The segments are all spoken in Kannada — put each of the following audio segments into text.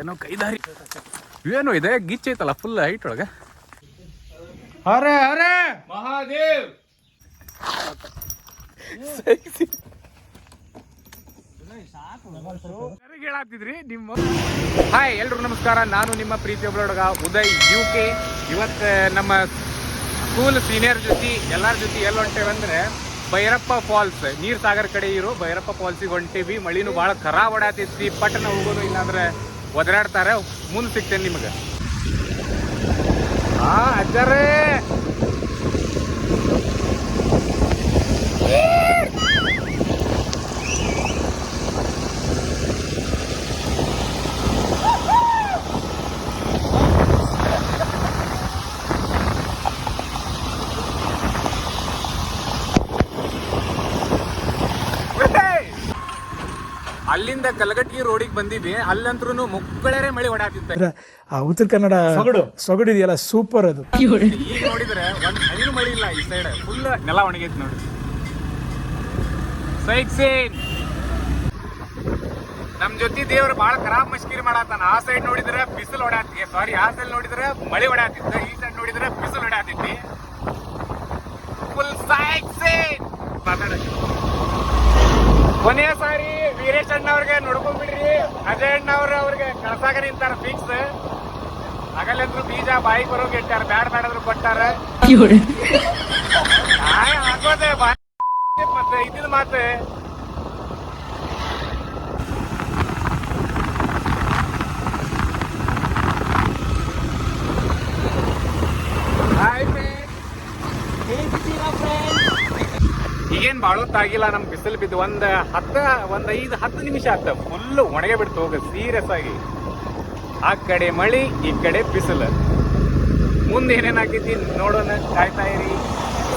ಏನೋ ಕೈದಾರಿ. ಏನೋ ಇದೆ? ಗಿಚ್ಚ ಐತಲ್ಲ ಫುಲ್ ಹೈಟ್ ಒಳಗ. ಅರೆ ಅರೆ ಮಹಾದೇವ್! ಹೇಳಾತಿದ್ರಿ ನಿಮ್ಮ ಹಾಯ್ ಎಲ್ರು ನಮಸ್ಕಾರ. ನಾನು ನಿಮ್ಮ ಪ್ರೀತಿ ಹುಡುಗ ಉದಯ್ ಯು ಕೆ ಇವತ್ತು ನಮ್ಮ ಸ್ಕೂಲ್ ಸೀನಿಯರ್ ಜೊತೆ ಎಲ್ಲರ ಜೊತೆ ಎಲ್ಲ ಹೊಂಟೇವೆ ಅಂದ್ರೆ ಭೈರಪ್ಪ ಫಾಲ್ಸ್. ನೀರ್ ಸಾಗರ್ ಕಡೆ ಇರೋ, ಭೈರಪ್ಪ ಫಾಲ್ಸಿಗೆ ಹೊಂಟೀವಿ. ಮಳಿನೂ ಭಾಳ ಖರಾ ಹೊಡಾತೈತಿ ಪಟ್ಟಣ ಹೋಗೋದು ಇಲ್ಲಾಂದ್ರೆ ಒದರಾಡ್ತಾರೆ. ಮುಂದೆ ಸಿಗ್ತೇನೆ ನಿಮಗೆ. ಆ, ಅಜ್ಜರೇ! ಅಲ್ಲಿಂದ ಕಲಗಟ್ಟಿ ರೋಡಿಗೆ ಬಂದಿದ್ವಿ ಅಲ್ಲಂತ್ರು ಮುಕ್ಕಳೇರೆ ಮಳೆ ಹೊಡಾತಿದ್ದ ಆ ಉತ್ತರ ಕನ್ನಡ ಸೊಗಡು. ಸೊಗಡು ಇದೆಯಲ್ಲ ಸೂಪರ್ ಅದು. ಈಗ ನೋಡಿದ್ರೆ ಒಂದ್ ಹಣ್ಣು ಮಳೆ ಇಲ್ಲ ಈ ಸೈಡ್ ಫುಲ್ ನೆಲ ಒಣಗೈತಿ ನೋಡಿ. ಸೈಕ್ ಸೇನ್ ನಮ್ ಜೊತೆ ದೇವ್ರು ಬಹಳ ಖರಾಬ್ ಮಶ್ಕೀರಿ ಮಾಡತ್ತಾನ. ಆ ಸೈಡ್ ನೋಡಿದ್ರೆ ಬಿಸಿಲು ಹೊಡಾತಿ ಸಾರಿ ಆ ಸೈಡ್ ನೋಡಿದ್ರೆ ಮಳೆ ಹೊಡಾತಿತ್ತ ಈ ಸೈಡ್ ನೋಡಿದ್ರೆ ಬಿಸಿಲು ಹೊಡಾತಿತ್ತಿ ಫುಲ್ ಸೈಕ್ ಸೇನ್ ಮಾತಾಡಕ್ಕೆ ಕೊನೆಯ ಸಾರಿ ವೀರೇಶ್ ಅಣ್ಣ ಅವ್ರಿಗೆ ನೋಡ್ಕೊಂಡ್ಬಿಡ್ರಿ. ಅಜಯ್ ಅಣ್ಣ ಅವ್ರ ಅವ್ರಿಗೆ ಕಳ್ಸಾಗ ನಿಂತಾರ ಫಿಕ್ಸ್ ಹಗಲಂದ್ರು ಬೀಜ ಬಾಯಿ ಬರೋಕೆ ಇಟ್ಟಾರ ಬ್ಯಾಡ ಬ್ಯಾಡದ್ರು ಕೊಟ್ಟಾರ. ಹಾಕೋದೆ ಬಾಯಿ ಮತ್ತೆ ಇದ್ದಿದ್ ಮಾತು. ಈಗೇನ್ ಬಾಳೊತ್ತಾಗಿಲ್ಲ ನಮ್ ಬಿಸಿಲು ಬಿದ್ದು ಒಂದ್ ಹತ್ತ, ಒಂದ್ ಐದು, ಹತ್ತು ನಿಮಿಷ ಆಯ್ತು. ಫುಲ್ ಒಣಗೆ ಬಿಡ್ತು. ಹೋಗ ಸೀರಿಯಸ್ ಆಗಿ. ಆ ಕಡೆ ಮಳಿ, ಈ ಕಡೆ ಬಿಸಿಲು. ಮುಂದೆ ಏನೇನಾಗಿದ್ದೀನಿ ನೋಡೋಣ. ಕಾಯ್ತಾ ಇರಿ.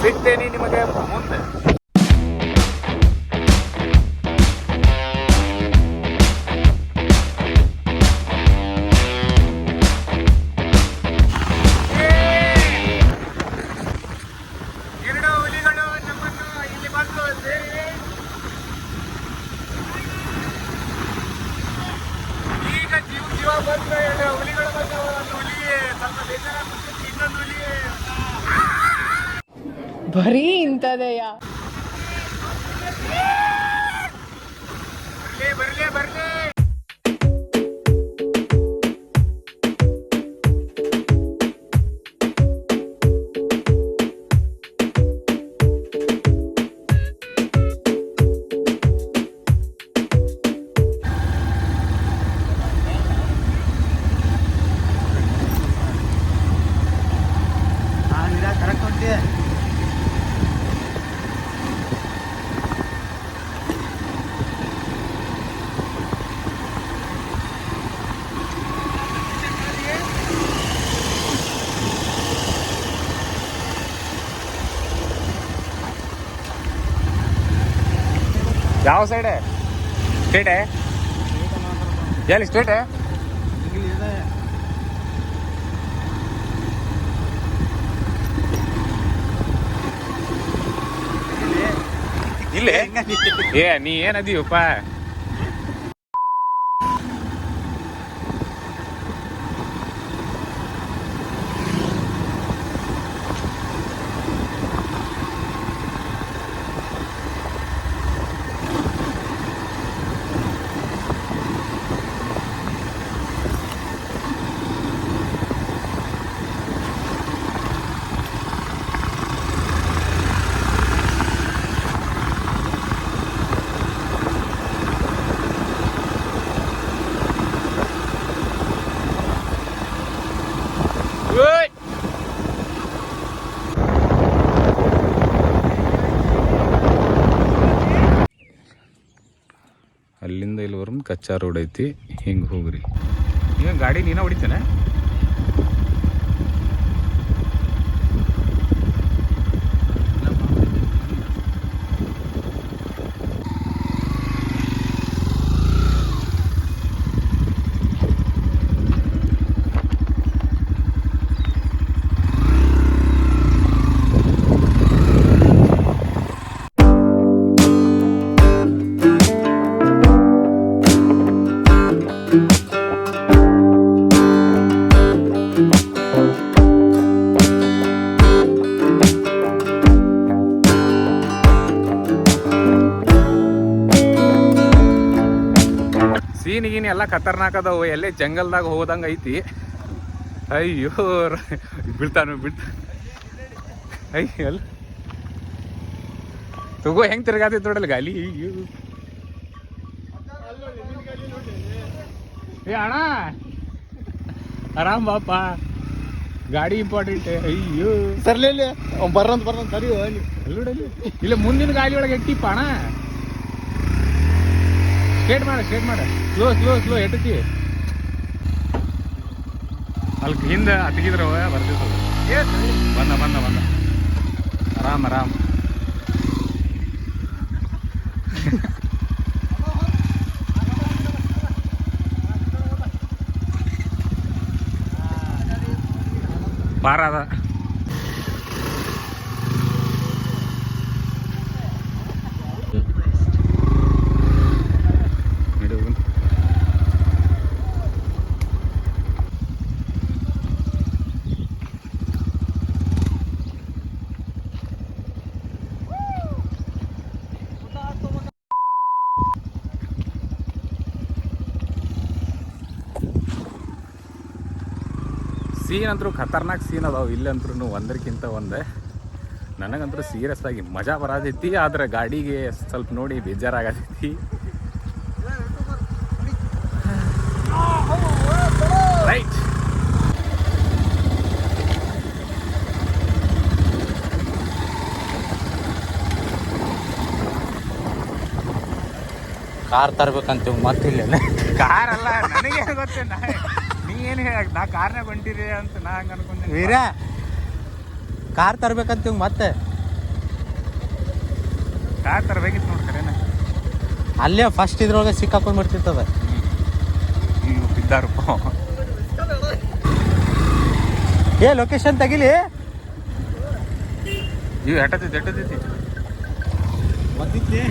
ಸಿಗ್ತೇನೆ ನಿಮಗೆ ಮುಂದೆ. ಬರೀ ಇಂಥದೆಯ? ಬರ್ಲಿ ಬರ್ಲಿ ಯಾವ ಸೈಡ್ ಸ್ಟೇಟೆ ಎಲ್ಲಿ ಸ್ಟೇಟೆ ಇಲ್ಲೇ. ಏ ನೀ ಏನದೀವಪ್ಪ ಕಚ್ಚಾ ರೋಡ್ ಐತಿ ಹಿಂಗೆ ಹೋಗ್ರಿ. ಈಗ ಗಾಡಿ ನೀನ ಹೊಡಿತೇನೆ? ಸೀನ್ ಗೀನ್ ಎಲ್ಲ ಖತರ್ನಾಕ್ ಅದಾವು ಎಲ್ಲೇ ಜಂಗಲ್ದಾಗ ಹೋದಂಗ ಐತಿ. ಅಯ್ಯೋ ಬೀಳ್ತಾನು ಬೀಳ್ತಾ ಅಯ್ಯ ಅಲ್ಲ. ತಗೋ ಹೆಂಗ್ ತಿರ್ಗಾತೈತಿ ನೋಡಲ್ಲ ಗಾಲಿ ಅಯ್ಯೋ. ಏ ಅಣ್ಣ. ಆರಾಮ್ ಬಾಪ. ಗಾಡಿ ಇಂಪಾರ್ಟೆಂಟ್ ಅಯ್ಯೋ. ಸರ್ಲಿ ಬರ್ರಂತ ಬರ್ರಂತ ಸರಿ ಅಲ್ಲೋಡಲ್ಲಿ ಇಲ್ಲ ಮುಂದಿನ ಗಾಲಿ ಒಳಗೆ ಎಟ್ಟಿಪ್ಪ ಅಣ್ಣ. ಸ್ಟೇಟ್ ಮಾಡ ಸ್ಟೇಟ್ ಮಾಡ. ಸ್ಲೋ ಸ್ಲೋ ಸ್ಲೋ ಎಟ್ಟತಿ ಅಲ್ಲಿ ಹಿಂದೆ ಅತ್ತಿಗಿದ್ರವ ಬರ್ತಿತ್ತು ಬಂದ ಬಂದ ಬಂದ. ಆರಾಮ್ ಆರಾಮ್. ಪಾರ ಅದ ನಡು. ಸೀನ್ ಅಂತೂ ಖತರ್ನಾಕ್ ಸೀನ್ ಅದಾವ. ಇಲ್ಲಂತ್ರು ಒಂದಕ್ಕಿಂತ ಒಂದೇ. ನನಗಂತೂ ಸೀರಿಯಸ್ ಆಗಿ ಮಜಾ ಬರತೈತಿ ಆದ್ರೆ ಗಾಡಿಗೆ ಸ್ವಲ್ಪ ನೋಡಿ ಬೇಜಾರಾಗತೈತಿ. ರೈಟ್ ಕಾರ್ ತರ್ಬೇಕಂತೀವಿ ಮತ್ತಿಲ್ಲ ಕಾರ್ ಅಲ್ಲ ನನಗೆ ಗೊತ್ತೇ ಏನು ನಾ ಕಾರ್ನಾಗ ಹೊಂಟಿರಿ ಅಂತ ನಾ ಹಂಗೆ ಅನ್ಕೊಂಡೆ ವೀರ ಕಾರ್ ತರ್ಬೇಕಂತ ಮತ್ತೆ? ಕಾರ್ ತರ್ಬೇಕಿತ್ತು ನೋಡ್ತಾರೆ ಅಲ್ಲೇ ಫಸ್ಟ್ ಇದ್ರೊಳಗೆ ಸಿಕ್ಕಾಕೊಂಡ್ ಬಿಡ್ತಿರ್ತದ. ನೀವು ಬಿದ್ದಾರಪ್ಪ ಏ ಲೊಕೇಶನ್ ತೆಗಿಲಿ? ಇವು ಎಟ್ಟತೈತಿ ಎಟ್ಟತೈತಿ ಅಯ್ಯೋ,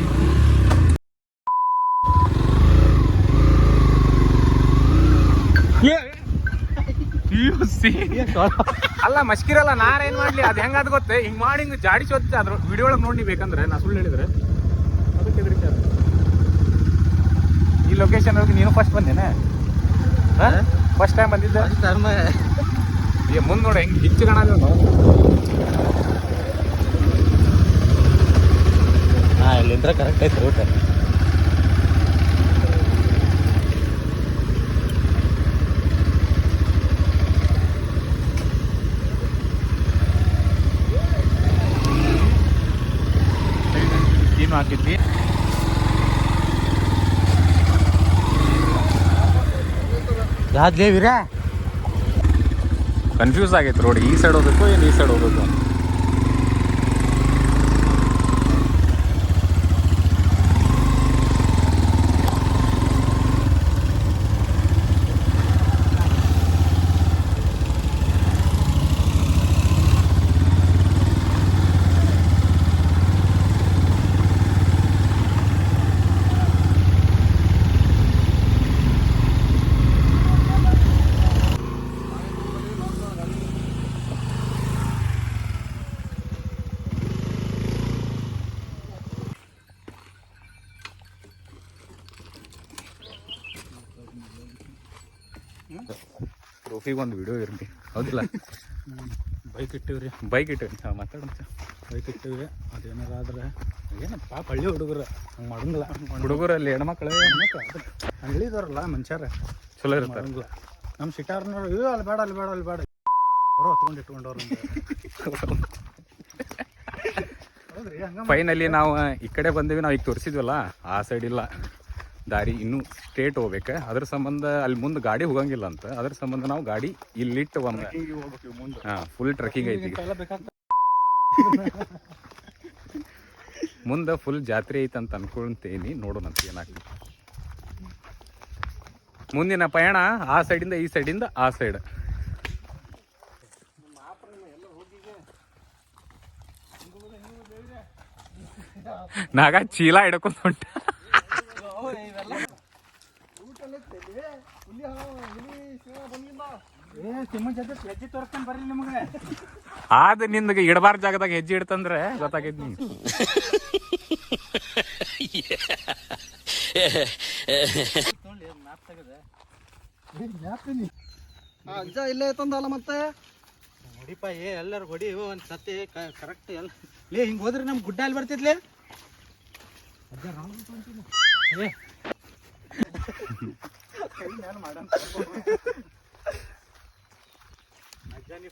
ಅಲ್ಲ ಮಸ್ಕಿರಲ್ಲ ನಾನೇನ್ ಮಾಡ್ಲಿ? ಅದ್ ಹೆಂಗಾದ್ ಗೊತ್ತೇ? ಹಿಂಗ್ ಮಾಡಿ ಹಿಂಗ್ ಜಾಡಿ ಸೋತ್ತೆ ಅದ್ರ ವಿಡಿಯೋ ಒಳಗೆ ನೋಡಿ ಬೇಕಂದ್ರೆ. ನಾ ಸುಳ್ಳು ಹೇಳಿದ್ರೆ. ಅದಕ್ಕೆ ಹೆದರಿಕೆ ಈ ಲೊಕೇಶನ್ ಒಳಗೆ ನೀನು ಫಸ್ಟ್ ಬಂದೇನೆ? ಫಸ್ಟ್ ಟೈಮ್ ಬಂದಿದ್ದೆ? ಏ ಮುಂದೆ ನೋಡಿ ಹೆಂಗ್ ಹಿಚ್ಚು ಕಾಣಲ್ಲ ಹಾಂ ಇಲ್ಲಿಂದ್ರ ಕರೆಕ್ಟ್ ಐತೆ ರೂಟ್ ಏನು ಹಾಕಿದ್ವಿ ಯಾವ್ದ್ಲೇ ವೀರ ಕನ್ಫ್ಯೂಸ್ ಆಗೈತೆ ರೋಡ್ ಈ ಸೈಡ್ ಹೋಗ್ಬೇಕು ಏನು ಈ ಸೈಡ್ ಹೋಗ್ಬೇಕು ಟ್ರೋಫಿಗೆ ಒಂದು ವಿಡಿಯೋ ಇರಲಿ. ಹೌದಿಲ್ಲ? ಬೈಕ್ ಇಟ್ಟಿವ್ರಿ. ಬೈಕ್ ಇಟ್ಟು ಮಾತಾಡೋಣ ಬೈಕ್ ಇಟ್ಟಿವ್ರಿ ಅದೇನಾರ ಆದ್ರೆ ಏನು ಪಾಪ ಹಳ್ಳಿ ಹುಡುಗರು. ಹಂಗೆ ಮಾಡಂಗಿಲ್ಲ. ಹುಡುಗರಲ್ಲಿ ಹೆಣ್ಮಕ್ಳು ಹಳ್ಳಿದವ್ರಲ್ಲ ಮನುಷ್ಯರ. ಚಲೋ ಇರ್ತಾರಂಗಿಲ್ಲ ನಮ್ಮ ನೋಡಿ ಇವ್ ಅಲ್ಲಿ ಬೇಡ ಅಲ್ಲಿ ಬೇಡ ಅಲ್ಲಿ ಬೇಡ. ಅವರು ಹೊತ್ಕೊಂಡು ಇಟ್ಕೊಂಡವ್ರು ಫೈನಲಿ ನಾವು ಈ ಕಡೆ ಬಂದೀವಿ ನಾವು ಈಗ ತೋರಿಸಿದ್ವಲ್ಲ ಆ ಸೈಡ್ ಇಲ್ಲ. ದಾರಿ ಇನ್ನೂ ಸ್ಟ್ರೇಟ್ ಹೋಗ್ಬೇಕು. ಅದ್ರ ಸಂಬಂಧ ಅಲ್ಲಿ ಮುಂದೆ ಗಾಡಿ ಹೋಗಂಗಿಲ್ಲ ಅಂತ. ಅದ್ರ ಸಂಬಂಧ ನಾವು ಗಾಡಿ ಇಲ್ಲಿಟ್ಟು ಒಂದು ಹೋಗ್ಬೇಕು ಮುಂದೆ. ಹಾಂ ಫುಲ್ ಟ್ರೆಕ್ಕಿಂಗ್ ಐತಿ. ಮುಂದೆ ಫುಲ್ ಜಾತ್ರೆ ಐತೆ ಅಂತ ಅನ್ಕೊಂತೇನಿ. ನೋಡೋಣ ಅಂತ ಏನಾಗ್ತದೆ. ಮುಂದಿನ ಪಯಣ ಆ ಸೈಡಿಂದ ಈ ಸೈಡಿಂದ ಆ ಸೈಡ್ ನಾಗ ಚೀಲ ಹಿಡ್ಕೊಂಡು ಹೊಂಟ ಏ ತಿಮ್ಮ ಜೊತೆ ಹೆಜ್ಜೆ ತೋರಿಸ್ತಾನೆ ಬರ್ರಿ ನಿಮಗೆ ಆದ ನಿಂದಗೆ ಇಡಬಾರ ಜಾಗದಾಗ ಹೆಜ್ಜೆ ಇಡ್ತಂದ್ರೆ ಗೊತ್ತಾಗೈತಿ ನೀ ಅಜ್ಜ ಇಲ್ಲೇ ತಂದಲ್ಲ ಮತ್ತೆ? ಹೊಡಿಪ ಏ ಎಲ್ಲರೂ ಹೊಡಿ ಒಂದು ಸತಿ ಕರೆಕ್ಟ್ ಎಲ್ಲ. ಲೇ ಹಿಂಗೆ ಹೋದ್ರೆ ನಮ್ಮ ಗುಡ್ಡ ಅಲ್ಲಿ ಬರ್ತಿದ್ಲೆ? ಏ ರಾಮ್ ನೀವು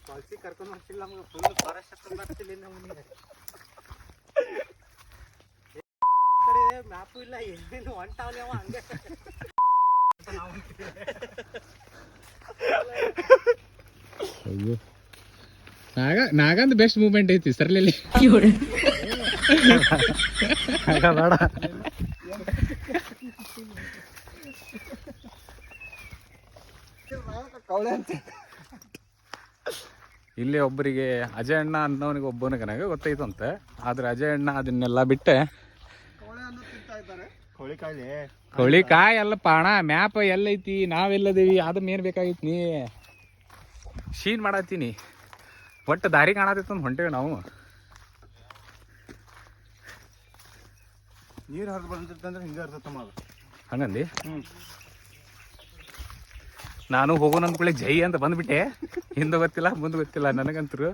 ಫಾಲ್ಸಿಗೆ ಕರ್ಕೊಂಡು ನಮ್ಗೆ ಫುಲ್ ಫಾರೆಸ್ಟ್ ಹತ್ರ ಬರ್ತಿಲ್ಲ ನಮ್ಗೆ ಕಡೆ ಮ್ಯಾಪು ಇಲ್ಲ ಏನೇನು ಹೊಂಟಾವಲ್ಲ ಅವ ಹಂಗೆ. ಅಯ್ಯೋ. ನಾಗ ನಾಗಂದ್ ಬೆಸ್ಟ್ ಮೂಮೆಂಟ್ ಐತಿ ಸರ್ಲೆಲ್ಲಿ ಬೇಡ. ಕವಳೆ ಅಂತ. ಇಲ್ಲಿ ಒಬ್ಬರಿಗೆ ಅಜಯ್ ಅಣ್ಣ ಅನ್ನೋನಿಗೆ ಒಬ್ಬನಿಗೆ ನನಗೆ ಅಂತ ಆದ್ರೆ ಅಜಯ್ ಅಣ್ಣ ಅದನ್ನೆಲ್ಲ ಬಿಟ್ಟೆ. ಕವಳೆ ಅನ್ನ ತಿಂತಾ ಇದ್ದಾರೆ. ಕೋಳಿ ಕಾಯಿ ಕೋಳಿ ಕಾಯಿ ಎಲ್ಲ ಪಾಣ ಮ್ಯಾಪ್ ಎಲ್ಲೈತಿ ನಾವೆಲ್ಲದೀವಿ ಅದ ಮೇನ್ ಬೇಕಾಗಿತ್ತು ನೀ? ಶೀನ್ ಮಾಡತ್ತೀನಿ. ಒಟ್ಟು ದಾರಿ ಕಾಣತಿತ್ತು ಅಂತ ಹೊಂಟೇವಿ ನಾವು. ನೀರು ಹರಿದು ಬಂದಿರ್ತಂದ್ರೆ ಹಿಂಗೆ ಹರಿದ ಅದು ಹಂಗಂದಿ? ನಾನು ಹೋಗೋಣ ಅಂದ್ಕೊಳ್ಳಿ, ಜೈ ಅಂತ ಬಂದ್ಬಿಟ್ಟೆ. ಹಿಂದೆ ಗೊತ್ತಿಲ್ಲ, ಮುಂದೆ ಗೊತ್ತಿಲ್ಲ ನನಗಂತರು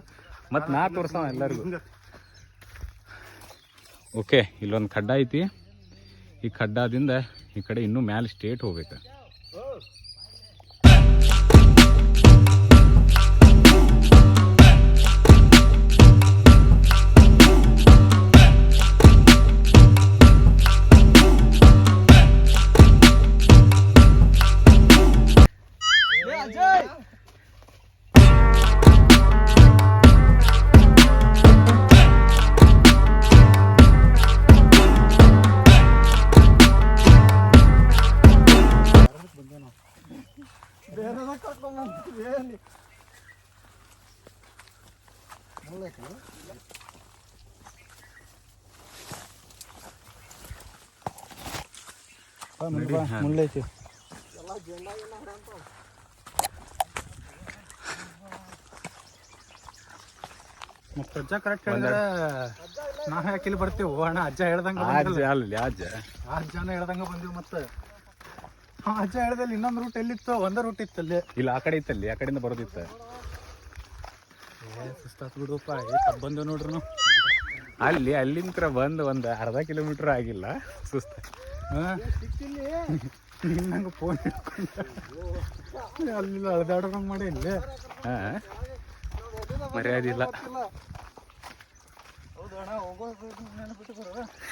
ಮತ್ತೆ ನಾ ತೋರ್ಸವ ಎಲ್ಲರಿಗೂ. ಓಕೆ ಇಲ್ಲೊಂದು ಖಡ್ಡ ಐತಿ. ಈ ಖಡ್ಡದಿಂದ ಈ ಕಡೆ ಇನ್ನೂ ಮ್ಯಾಲೆ ಸ್ಟೇಟ್ ಹೋಗ್ಬೇಕು. ಏನು ಮುಳ್ಳೈತಿ ಮತ್ತೆ ಅಜ್ಜ ಕರೆಕ್ಟ್ ಹೇಳಿದ್ರೆ ನಾ ಯಾಕೆ ಇಲ್ಲಿ ಬರ್ತೀವಿ ಅಣ್ಣ ಅಜ್ಜ ಹೇಳ್ದಂಗ ಅಜ್ಜ ಅಲ್ಲಿ ಅಜ್ಜ. ಆ ಅಜ್ಜನ ಹೇಳ್ದಂಗ ಬಂದಿವಿ ಮತ್ತೆ. ಅಜ್ಜ ಹೇಳ್ದಲ್ಲಿ ಇನ್ನೊಂದು ರೂಟ್ ಎಲ್ಲಿತ್ತು ಒಂದೇ ರೂಟ್ ಇತ್ತು ಅಲ್ಲಿ ಇಲ್ಲ ಆ ಕಡೆ ಇತ್ತಲ್ಲಿ ಆ ಕಡೆಯಿಂದ ಬರೋದಿತ್ತ. ಸುಸ್ತಾತ್ ಬಿಡುಪ್ಪ ಬಂದು ನೋಡ್ರಿ ಅಲ್ಲಿ ಅಲ್ಲಿಂತ್ರ ಬಂದು ಒಂದು ಅರ್ಧ ಕಿಲೋಮೀಟರ್ ಆಗಿಲ್ಲ ಸುಸ್ತ. ನಂಗೆ ಫೋನ್ ಅಲ್ಲಿ ಅಳ್ದಾಡ್ರಂಗ್ ಮಾಡಿ ಇಲ್ಲಿ. ಹಾ ಮರ್ಯಾದಿಲ್ಲ.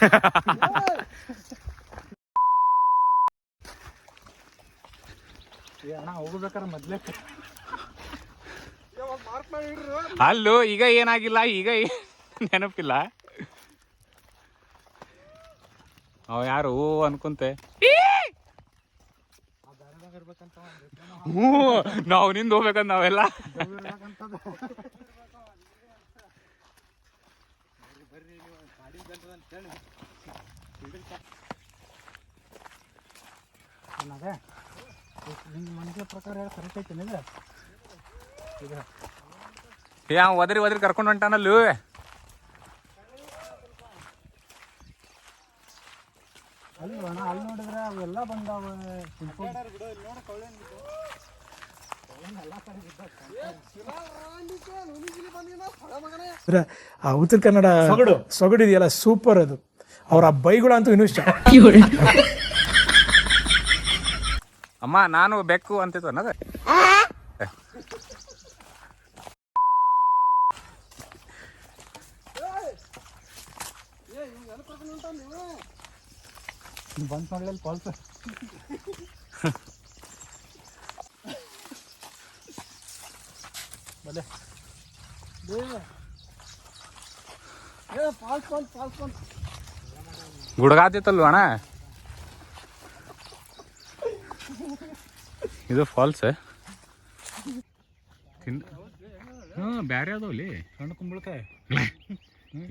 ಅಣ್ಣ ಹೋಗ್ಬೇಕಾರೆ ಮೊದ್ಲೇ ಅಲ್ಲೂ ಈಗ ಏನಾಗಿಲ್ಲ ಈಗ ನೆನಪಿಲ್ಲ. ಅವ ಯಾರು? ಹೂ ಅನ್ಕೊಂತೆ. ಹ್ಞೂ ನಾವು ನಿಂದ ಹೋಗ್ಬೇಕಂತ ನಾವೆಲ್ಲ. ಅದೇ. ನಿಮ್ಮ ಒದ್ರಿ ಪ್ರಕಾರ ಹೇಳಿ ಕರೆಕ್ಟ್ ಐತಿ ಒದರಿ ಒದರಿ ಕರ್ಕೊಂಡು ಹೊಂಟಾನಲ್ಲೂ. ಅಲ್ಲಿ ಅಣ್ಣ ಅಲ್ಲಿ ನೋಡಿದ್ರೆ ಅವೆಲ್ಲ ಬಂದಾವ. ಆ ಉತ್ತರ ಕನ್ನಡ ಸೊಗಡು. ಸೊಗಡು ಇದೆಯಲ್ಲ ಸೂಪರ್ ಅದು. ಅವ್ರ ಆ ಬೈಗುಳ ಅಂತೂ ಇನ್ನೂ ಇಷ್ಟ. ಅಮ್ಮ ನಾನು ಬೆಕ್ಕು ಅಂತಿತ್ತು ಅನ್ನೋದು. ಬಂದ್ ಮಾಡ್ಲಿಲ್ಲ ಪಾಲ್ಸ. ಬಲೆ. ಗುಡ್ಗಾತಿತ್ತಲ್ವ ಅಣ್ಣ ಇದು ಫಾಲ್ಸ್ ತಿಂದ ಹ್ಞೂ ಬ್ಯಾರೆ ಅದಾವಲ್ಲಿ ಸಣ್ಣ ಕುಂಬಳಕಾಯಿ.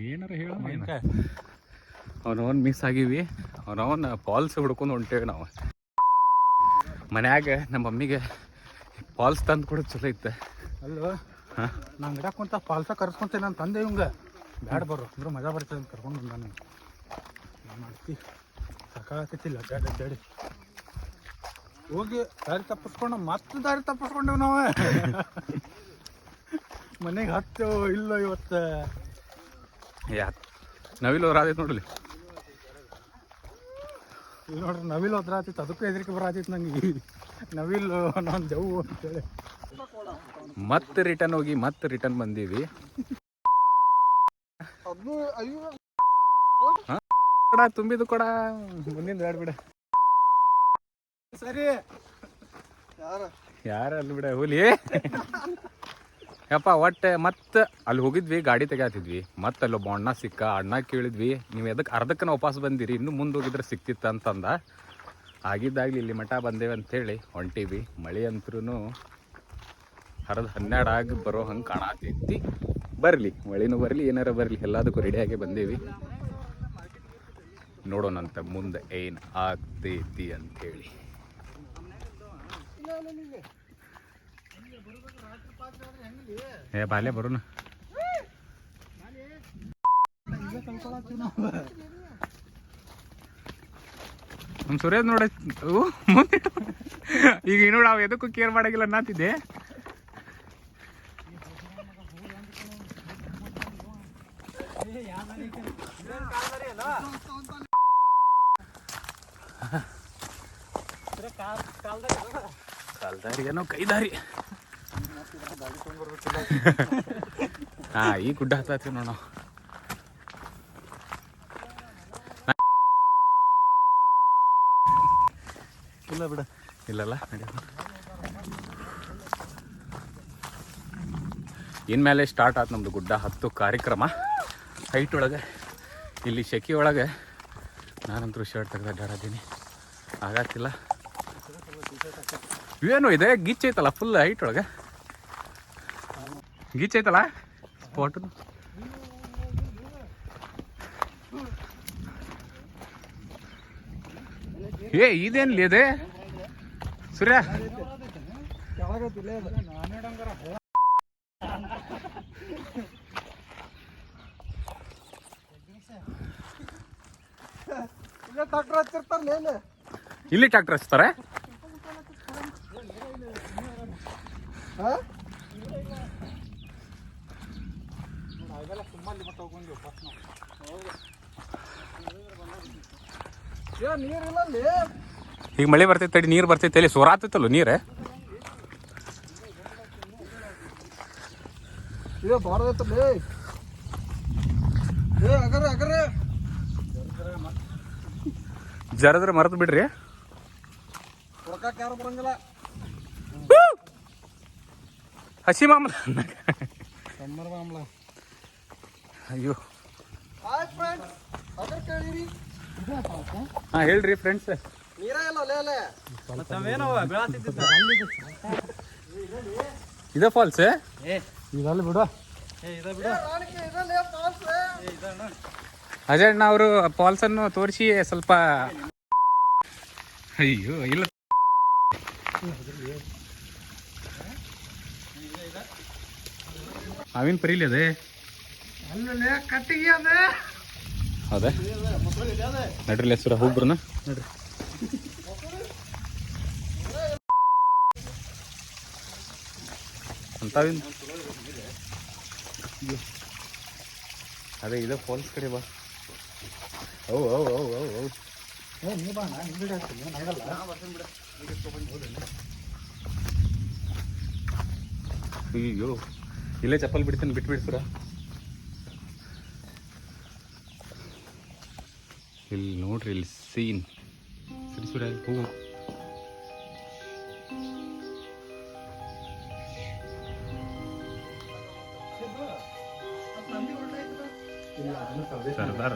ಏನಾರ ಹೇಳ ಅವನವನ್ ಮಿಸ್ ಆಗಿವಿ ಅವನವನ್ ಫಾಲ್ಸ್ ಹುಡ್ಕೊಂಡು ಹೊಂಟೇವಿ ನಾವು. ಮನ್ಯಾಗ ನಮ್ಮ ಮಮ್ಮಿಗೆ ಫಾಲ್ಸ್ ತಂದು ಕೊಡೋದು ಚಲೋ ಇತ್ತು ಅಲ್ವಾ? ನಾನು ಗಿಡಕ್ಕಂತ ಗಿಡ ಕುಂತ ಪಾಲ್ಸ ಕರ್ಸ್ಕೊಂತೇನೆ ನಾನು ತಂದೆ ಇವಂಗ ಬ್ಯಾಡ ಬರ್ರು. ಅಂದ್ರೆ ಮಜಾ ಬರ್ತದೆ ಅಂತ ಕರ್ಕೊಂಡು ಬಂದ ನಾನು ಏನು ಮಾಡ್ತಿ? ಸಾಕಾಗತ್ತಿಲ್ಲ ಅಡ್ಡಾಡಿ ಅಡ್ಡಾಡಿ ಹೋಗಿ ದಾರಿ ತಪ್ಪಿಸ್ಕೊಂಡು ಮತ್ತೆ ದಾರಿ ತಪ್ಪಿಸ್ಕೊಂಡೇವ್ ನಾವು. ಮನೆಗೆ ಹತ್ತು ಇಲ್ಲ ಇವತ್ತು? ಯಾ ನವಿಲ್ ಹೋರಾದೈತೆ ನೋಡಲಿ. ಇಲ್ಲಿ ನೋಡ್ರಿ ನವಿಲ್ ಹೋದ್ರ ಆತಿತ್ತು ಅದಕ್ಕೂ ಹೆದರಿಕೆ ಬರಾತಿತ್ತು ನಂಗೆ. ನವಿಲ್ ನಾನು ಜವು ಅಂತೇಳಿ. ಮತ್ತೆ ರಿಟರ್ನ್ ಹೋಗಿ ಮತ್ತೆ ರಿಟರ್ನ್ ಬಂದೀವಿ. ಅಯ್ಯೋ ಕೊಡ ತುಂಬಿದು ಕೊಡ. ಮುಂದಿನ ಬೇಡ ಬಿಡ. ಸರಿ. ಯಾರ? ಅಲ್ಲಿ ಬಿಡ, ಹುಲಿ. ಯಪ್ಪ ಒಟ್ಟೆ ಮತ್ತೆ ಅಲ್ಲಿ ಹೋಗಿದ್ವಿ, ಗಾಡಿ ತೆಗ್ಯಾತಿದ್ವಿ. ಮತ್ತೆ ಅಲ್ಲೊಬ್ಬ ಅಣ್ಣ ಸಿಕ್ಕ, ಅಣ್ಣ ಕೇಳಿದ್ವಿ, ನೀವು ಎದಕ್ಕೆ ಅರ್ಧಕ್ಕನ ವಾಪಸ್ ಬಂದಿರಿ, ಇನ್ನು ಮುಂದೆ ಹೋಗಿದ್ರೆ ಸಿಕ್ತಿತ್ತ? ಅಂತಂದ. ಆಗಿದ್ದಾಗ್ಲಿ ಇಲ್ಲಿ ಮಠ ಬಂದೇವೆ ಅಂತೇಳಿ ಹೊಂಟಿವಿ. ಮಳೆ ಅಂತ್ರೂ ಹರಿದು ಹನ್ನೆರಡು ಆಗಿ ಬರೋ ಹಂಗೆ ಕಾಣತೈತಿ. ಬರಲಿ, ಮಳೆನೂ ಬರಲಿ, ಏನಾರ ಬರಲಿ, ಎಲ್ಲದಕ್ಕೂ ರೆಡಿಯಾಗಿ ಬಂದೇವಿ. ನೋಡೋಣಂತ ಮುಂದೆ ಏನು ಆಗ್ತೈತಿ ಅಂಥೇಳಿ ಏ ಬಾಲೆ ಬರೋಣ. ನಮ್ ಸುರೇಶ್ ನೋಡ ಮುಂದೆ. ಈಗ ನೋಡ ನಾವು ಎದಕ್ಕೂ ಕೇರ್ ಮಾಡಂಗಿಲ್ಲ ಅನ್ನತ್ತಿದ್ದೆ. ಕಾಲ್ದಾರಿ ಏನೋ ಕೈದಾರಿ ಹಾ ಈ ಗುಡ್ಡ ಹತ್ತತ್ತೀವಿ ನೋಡ ಇಲ್ಲ ಬಿಡ. ಇಲ್ಲಲ್ಲ ಇನ್ಮೇಲೆ ಸ್ಟಾರ್ಟ್ ಆಯ್ತು ನಮ್ದು ಗುಡ್ಡ ಹತ್ತು ಕಾರ್ಯಕ್ರಮ. ಹೈಟ್ ಒಳಗೆ ಇಲ್ಲಿ ಶೆಕೆ ಒಳಗೆ ನಾನಂತರೂ ಶರ್ಟ್ ತೆಗೆದು ಆಗಾಕಿಲ್ಲ ಆಗತ್ತಿಲ್ಲ ಏನು ಇದೆ? ಗೀಚ್ ಐತಲ್ಲ ಫುಲ್ ಹೈಟ್ ಒಳಗೆ? ಗೀಚ್ ಐತಲ್ಲ? ಸ್ಪಾಟ್ ಏ ಇದೇನ್ಲಿ ಇದೆ ಸೂರ್ಯ? ಇಲ್ಲಿ ಟ್ರಾಕ್ಟರ್ ಹಚ್ತಾರೆ ಈಗ ಮಳೆ ಬರ್ತೈತೆ ತಡಿ ನೀರು ಬರ್ತೈತೆ ಅಲ್ಲಿ ಸೋರಾತೈತಲ್ಲ ನೀರು? ಜರದ್ರ ಮರೆತು ಬಿಡ್ರಿ. ಹಸಿ ಮಾಮಲ ಅಯ್ಯೋ. ಹಾ ಹೇಳ್ರಿ ಫ್ರೆಂಡ್ಸ್ ಇದ ಫಾಲ್ಸ್ ಇದಲ್ಲ ಬಿಡು. ಅಜಣ್ಣ ಅವರು ಫಾಲ್ಸ್ ಅನ್ನು ತೋರಿಸಿ ಸ್ವಲ್ಪ. ಅಯ್ಯೋ ಇಲ್ಲ. ಮಾವಿನ ಪರಿಲಿ ಅದೇ? ಕಟ್ಟಿಗೆ ಅದ. ಅದೇ? ನಡ್ರಿ ಹೆಸರು ಹೋಗ್ಬ್ರನ ನಡ್ರಿ. ಅಂತಾವಿನ ಅದೇ ಇದೆ ಫಾಲ್ಸ್ ಕಡೆ ಬಾ. ಓ ಓ ಓ ಓ ಓ ಏ ನೀ ಬಾ ನಾನು ಹಿಂಗಡೆ ಹಾಕ್ತೀನಿ ಏನಾಗಲ್ಲ ಅಯ್ಯೋ ಇಲ್ಲೇ ಚಪ್ಪಲ್ ಬಿಡ್ತೀನಿ ಬಿಟ್ಬಿಡಿ ಸರ ಇಲ್ಲಿ ನೋಡ್ರಿ ಇಲ್ಲಿ ಸೀನ್ ಸರಿ ಸುರ ಹೋಗು. ಸರ್ದಾರ್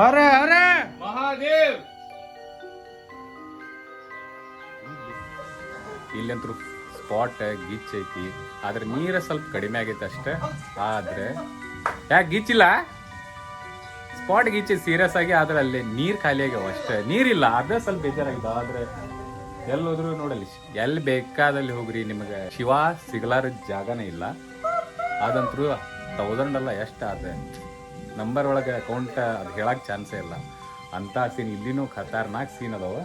ಅರೆ ಅರೆ ಮಹಾದೇವ್ ಇಲ್ಲಂತೂ ಸ್ಪಾಟ್ ಗಿಚ್ ಐತಿ. ಆದ್ರೆ ನೀರ ಸ್ವಲ್ಪ ಕಡಿಮೆ ಆಗೈತೆ ಅಷ್ಟೇ. ಆದ್ರೆ ಯಾಕೆ ಗಿಚ್ಚಿಲ್ಲ ಸ್ಪಾಟ್ ಗೀಚಿ ಸೀರಿಯಸ್ ಆಗಿ ಆದ್ರೆ ಅಲ್ಲಿ ನೀರ್ ಖಾಲಿ ಆಗ್ಯಾವ ಅಷ್ಟೇ. ನೀರಿಲ್ಲ ಅದೇ ಸ್ವಲ್ಪ ಬೇಜಾರಾಗಿದೆ. ಆದ್ರೆ ಎಲ್ಲಿ ಹೋದ್ರು ನೋಡಲಿ ಎಲ್ಲಿ ಬೇಕಾದಲ್ಲಿ ಹೋಗ್ರಿ ನಿಮಗೆ. ಶಿವ ಸಿಗಲಾರ ಜಾಗನೇ ಇಲ್ಲ. ಅದಂತರೂ ತೌಸಂಡ್ ಅಲ್ಲ, ಎಷ್ಟು ಆದ್ರೆ. ನಂಬರ್ ಒಳಗೆ ಅಕೌಂಟ್ ಅದು ಹೇಳಕ್ಕೆ ಚಾನ್ಸೇ ಇಲ್ಲ. ಅಂಥ ಸೀನ್, ಇಲ್ಲಿನೂ ಖತರ್ನಾಕ್ ಸೀನ್ ಅದಾವ.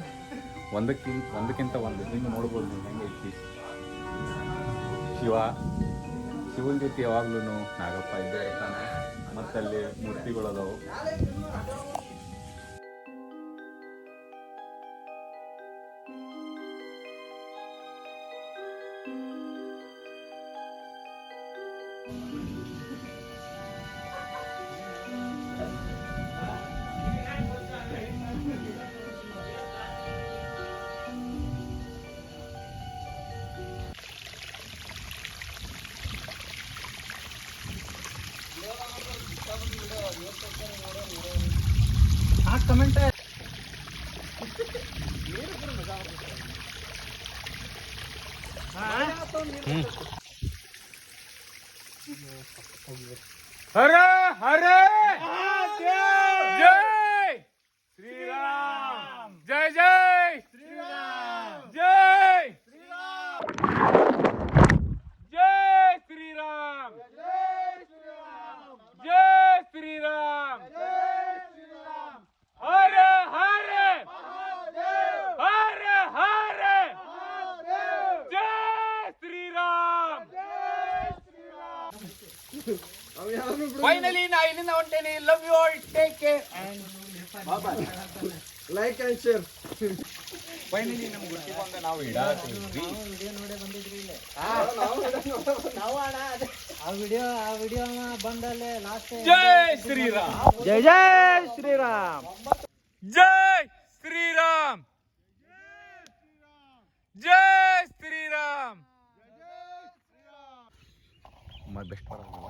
ಒಂದಕ್ಕಿಂತ ಒಂದಕ್ಕಿಂತ ಒಂದು ಹಿಂಗೆ ನೋಡ್ಬೋದು ನೀವು ಹೆಂಗೆ ಐತಿ. ಶಿವ, ಶಿವನ ಜೊತೆ ಯಾವಾಗ್ಲೂ ನಾಗಪ್ಪ ಇದ್ದೇ ಇರ್ತಾನೆ ಮತ್ತಲ್ಲಿ ಮೂರ್ತಿಗಳು ಅದಾವು ಕಮೆಂಟ್. ಹರ ಹರ ಜೈ ಶ್ರೀರಾಮ್ ಜೈ ಜೈ ಶ್ರೀರಾಮ್ ಜೈ ಜೈ ಶ್ರೀರಾಮ್ ಜೈ ಶ್ರೀರಾಮ್ ಹರ ಹರ ಹರ ಹರ ಜೈ ಶ್ರೀರಾಮ್ ಫೈನಲಿ ನಾ ಇಲ್ಲಿಂದ ಹೊಂಟೇನೆ love you all take care like and share finally ನಮ್ಗೆ ಗುಟ್ಟಿ ಬಂದ ನಾವು ಇಡಾತೀವಿ ಆ ವಿಡಿಯೋ ಆ ವಿಡಿಯೋ ಬಂದಲ್ಲೇ ಲಾಸ್ಟ್ ಜೈ ಶ್ರೀರಾಮ್. ಜೈ ಜೈ ಶ್ರೀರಾಮ್. ಜೈ ಶ್ರೀರಾಮ್. ಜೈ ಶ್ರೀರಾಮ್. ಮತ್ತೆ ಬೆಸ್ಟ್ ಬರಲ್ಲ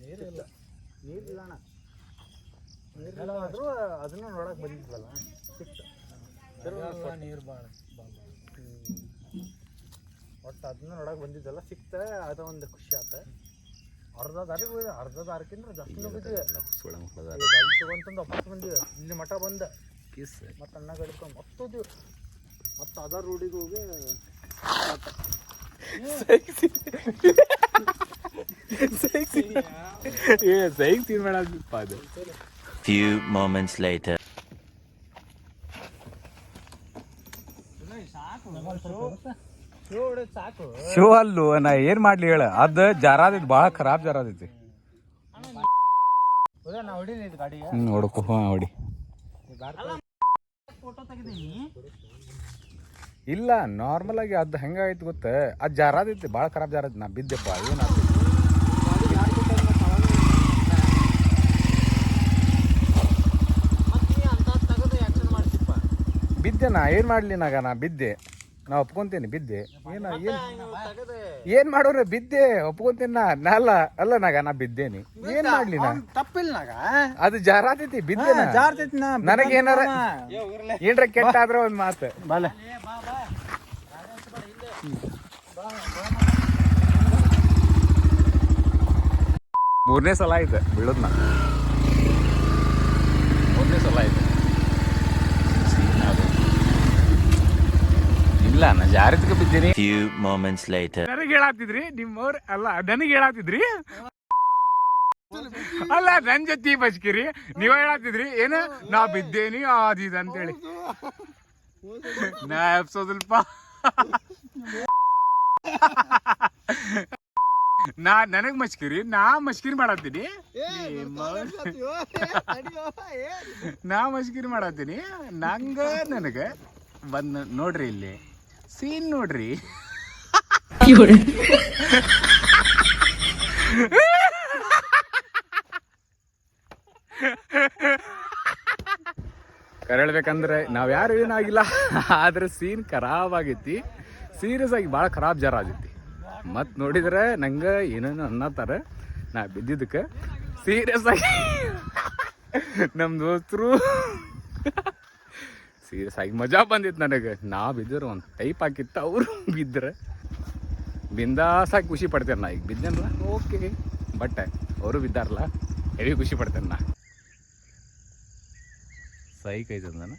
ನೀರಿಲ್ಲ ನೀರಿಲ್ಲ ಅಣ್ಣ ನೀರಿಲ್ಲ ಆದರೂ ಅದನ್ನ ನೋಡಕ್ ಬಂದಿದ್ವಲ್ಲ ಸಿಕ್ತು ನೀರು ಭಾಳ ಒಟ್ಟು ಅದನ್ನ ನೋಡಕ್ ಬಂದಿದ್ದಲ್ಲ ಸಿಕ್ತ ಅದ ಒಂದು ಖುಷಿ ಆತ ಅರ್ಧ ದಾರಿಗೆ ಹೋಗಿದೆ ಅರ್ಧ ದಾರಿಕಿಂದ್ರ ಜಾಸ್ತಿ ಹೋಗಿದ್ವಿ ಅಲ್ಲಿ ತಗೊಂತಂದು ವಾಪಸ್ ಬಂದಿವಿ ಇಲ್ಲಿ ಮಠ ಬಂದ ಮತ್ತೆ ಅಣ್ಣ ಗಡ್ಕೊಂಡು ಮತ್ತೋದ್ವಿ ಮತ್ತೆ ಅದ ರೋಡಿಗೆ ಹೋಗಿ ಸೈಕ್ ಅದು. moments later. ಸಾಕು ಶೋ ಅಲ್ಲೂ ನಾ ಏನ್ ಮಾಡ್ಲಿ ಹೇಳ. ಅದ ಜಾರಾದಿತ್ತು ಭಾಳ ಖರಾಬ್ ಹ್ಮ್ ಹೊಡ್ಕೊ ಹಾ ಹೊಡಿ ಫೋಟೋ ತೆಗಿದೀನಿ ಇಲ್ಲ ನಾರ್ಮಲ್ ಆಗಿ ಅದ್ ಹೆಂಗಾಯ್ತು ಗೊತ್ತ? ಅದ್ ಜಾರಾದಿತ್ತು ಭಾಳ ಖರಾಬ್ ಜಾರೈತಿ ನಾ ಬಿದ್ದೆಪ್ಪ ಮಾಡ್ತಿಪ್ಪ ಬಿದ್ದೆ ನಾ ಏನ್ ಮಾಡ್ಲಿ ನಾಗ? ನಾ ಬಿದ್ದೆ. ನಾ ಒಪ್ಕೊಂತೇನೆ ಬಿದ್ದೆ. ಏನ ಏನ್? ಏನು ಮಾಡೋರೆ ಬಿದ್ದೆ ಒಪ್ಕೊಂತೇನೆ ನಾ. ನಾ ಅಲ್ಲ ಅಲ್ಲ ನಾಗ ನಾ ಬಿದ್ದೇನಿ. ಏನು ಮಾಡ್ಲಿ ನಾ? ತಪ್ಪಿಲ್ಲ ನಾಗ? ಅದು ಜಾರಾತೈತಿ ಬಿದ್ದೆ ನಾ. ಜಾರ್ತೈತಿ ನಾ ನನಗೇನಾರ ಏನ್ರ ಕೆಟ್ಟ ಆದ್ರೆ ಒಂದು ಮಾತು. ಬಾಲೆ ಮೂರನೇ ಸಲ ಆಯ್ತು ಬೀಳೋದ್ ನಾ ಮೂರನೇ ಸಲ ಆಯ್ತು. ಇಲ್ಲ ನಾ ಜಾರಿತ್ಕ ಬಿದ್ದೀನಿ. ಫ್ಯೂ ಮೊಮೆಂಟ್ಸ್ ಲೈಟರ್ ನನಗೆ ಹೇಳಾತಿದ್ರಿ ನಿಮ್ಮವ್ರ ಅಲ್ಲ ನನಗೆ ಹೇಳಾತಿದ್ರಿ. ಅಲ್ಲ ನನ್ ಜೊತೆ ಬಚ್ಕಿರಿ ನೀವ ಹೇಳಾತಿದ್ರಿ ಏನ ನಾ ಬಿದ್ದೇನಿ ಆದಿದ ಅಂತೇಳಿ. ನಾ ಎಪ್ಸೋದಲ್ಪ ನಾ ನನಗ್ ಮಸ್ಕಿರಿ ನಾ ಮಸ್ಕಿರಿ ಮಾಡತ್ತೀನಿ. ನಾ ಮಸ್ಕಿರಿ ಮಾಡತ್ತೀನಿ. ನಂಗ ನನಗ ಬಂದ್ ನೋಡ್ರಿ ಇಲ್ಲಿ ಸೀನ್ ನೋಡ್ರಿ. ಕರಳ್ಬೇಕಂದ್ರೆ ನಾವ್ ಯಾರು ಏನಾಗಿಲ್ಲ ಆದ್ರೆ ಸೀನ್ ಖರಾಬ್ ಆಗೈತಿ. ಸೀರಿಯಸ್ ಆಗಿ ಭಾಳ ಖರಾಬ್ ಜರ ಆಗಿತ್ತು. ಮತ್ ನೋಡಿದ್ರೆ ನಂಗ ಏನೇನು ಅನ್ನತ್ತಾರೆ ನಾ ಬಿದ್ದಿದ್ದಕ್ಕೆ. ಸೀರಿಯಸ್ ಆಗಿ ನಮ್ಮ ದೋಸ್ತರು. ಸೀರಿಯಸ್ ಆಗಿ ಮಜಾ ಬಂದಿತ್ತು ನನಗೆ. ನಾ ಬಿದ್ದರು ಒಂದು ಟೈಪ್ ಹಾಕಿತ್ತು ಅವರು ಬಿದ್ದರೆ ಬಿಂದಾಸಾಗಿ ಖುಷಿ ಪಡ್ತೇನೆ ನಾ ಈಗ. ಬಿದ್ದೇನಲ್ಲ ಓಕೆ ಬಟ್ ಅವರು ಬಿದ್ದಾರಲ್ಲ ಹೆವಿ ಖುಷಿ ಪಡ್ತೇನೆ ನಾ. ಸೈಕ್ ಐತದ ನಾನು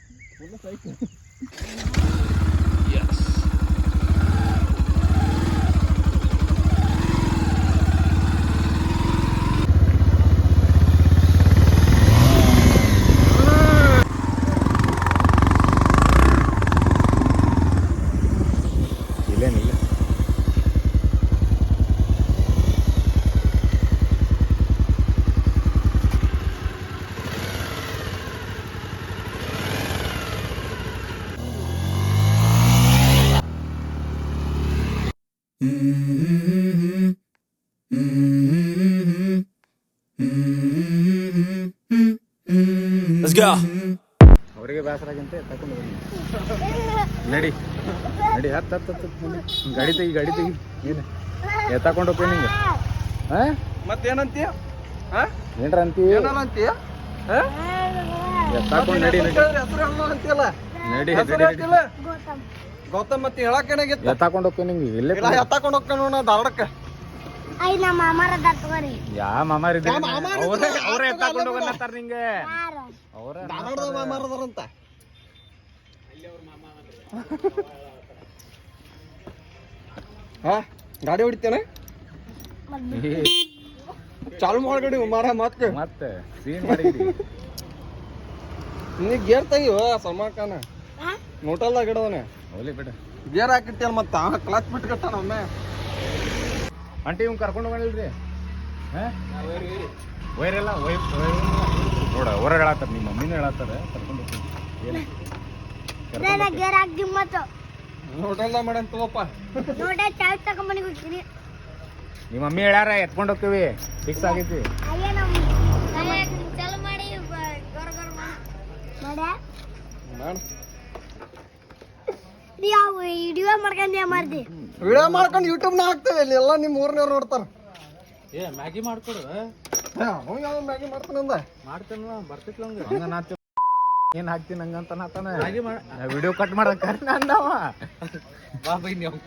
ಅವರಿಗೆ ಬೇಸರಾಗಂತೆ ತಕೊಂಡು ಬನ್ನಿ ನಡಿ. ನಡಿ ಹತ್ತು ಹತ್ತು ಹತ್ತು ನಡಿ. ಗಾಡಿ ತೆಗಿ ಗಾಡಿ ತೆಗಿ. ಏನು? ಎತ್ತಾಕೊಂಡು ಹೋಗ್ತೀನಿ ನಿಂಗೆ. ಹಾಂ? ಮತ್ತೇನಂತೀಯ? ಏನ್ರ ಅಂತಿ ಅಂತೀಯ ಎತ್ತಾಕೊಂಡು ನಡಿ ನಡಿ. ಹೆಸರು ಅಂತೀಯಲ್ಲ? ನಡಿ ನಡಿ ನಡಿ. ಗೌತಮ್. ಮತ್ತೆ ಹೇಳಕ್ಕೇನಾಗಿತ್ತು ಎತ್ತಾಕೊಂಡು ಹೋಗ್ತೀನಿ ನಿಂಗೆ. ಇಲ್ಲೇ ಇಲ್ಲ ಎತ್ತಾಕೊಂಡು ಹೋಗ್ತಾನ ನಾ ಧಾರವಾಡಕ್ಕೆ. ಐ ನಮ್ಮ ಮಾಮಾರ ತಗೋರಿ ಯಾ ಮಾಮಾರ್ ಮಾಮಾರ್ ಅವ್ರೇ ಎತ್ತಾಕೊಂಡು ಬಿಡ. ನಿಂಗೆ. ಅವ್ರೇ ಮಾಮಾರದಾರಂತ ಹಾ ಗಾಡಿ ಹೊಡಿತೇನೆ? ಚಾಲು ಮಾಡಿ ಮಾರ ಮತ್ತೆ. ಮತ್ತೆ ಸೀನ್ ಮಾಡಿದ್ರಿ. ನೀ ಗೇರ್ ತೆಗಿವ ಸಲ್ಮಾನ್ ಖಾನ್. ನೋಟಲ್ಲ ಗಿಡವನೆ ಹೋಗ್ಲಿ ಬಿಡ. ಗೇರ್ ಹಾಕಿಟ್ಟೆ ಮತ್ತ? ಕ್ಲಚ್ ಬಿಟ್ಕಟ್ಟಾನ ಒಮ್ಮೆ. ಅಂಟಿ ಇವ್ ಕರ್ಕೊಂಡು ಹೋಗಲ್ರಿ ವೈರೆಲ್ಲ ವೈ ನೋಡ ಹೊರಗೆ ಹೇಳತ್ತಾರ ನಿಮ್ಮ ಮಮ್ಮಿನ ಹೇಳತ್ತಾರ ಕರ್ಕೊಂಡು ಹೋಗ್ತೀನಿ. ನೋಡಲ್ಲ ಮೇಡಮ್ ತಗೋಪ್ಪ. ನೋಡ ಚಾಯ್ ತಗೊಂಬನಿ ಹೋಗ್ತೀನಿ. ನಿಮ್ಮ ಮಮ್ಮಿ ಹೇಳ್ಯಾರ ಎತ್ಕೊಂಡು ಹೋಗ್ತೀವಿ. ಫಿಕ್ಸ್ ಆಗೈತಿ. ಯಾವ ವಿಡಿಯೋ ಮಾಡ್ಕೊಂಡೆ ಮಾಡ್ದಿ. ವಿಡಿಯೋ ಮಾಡ್ಕೊಂಡು ಯೂಟ್ಯೂಬ್ನ ಹಾಕ್ತೇವೆ ಇಲ್ಲಿ ಎಲ್ಲ ನಿಮ್ಮ ಊರ್ನವ್ರು ನೋಡ್ತಾರ. ಏ ಮ್ಯಾಗಿ ಮಾಡ್ಕೊಡು. ಅವ ಯಾವ ಮ್ಯಾಗಿ ಮಾಡ್ತಾನಂದ ಮಾಡ್ತೇನ ಬರ್ತಿತ್ತು ಹಂಗ. ಹಂಗ ನಾತಿ ಏನ್ ಹಾಕ್ತೀನಿ ಹಂಗಂತ ನಾತಾನ ವಿಡಿಯೋ ಕಟ್ ಮಾಡಕ್ ಅಂದವ. ಬಾ ಬೈ ನೀವು.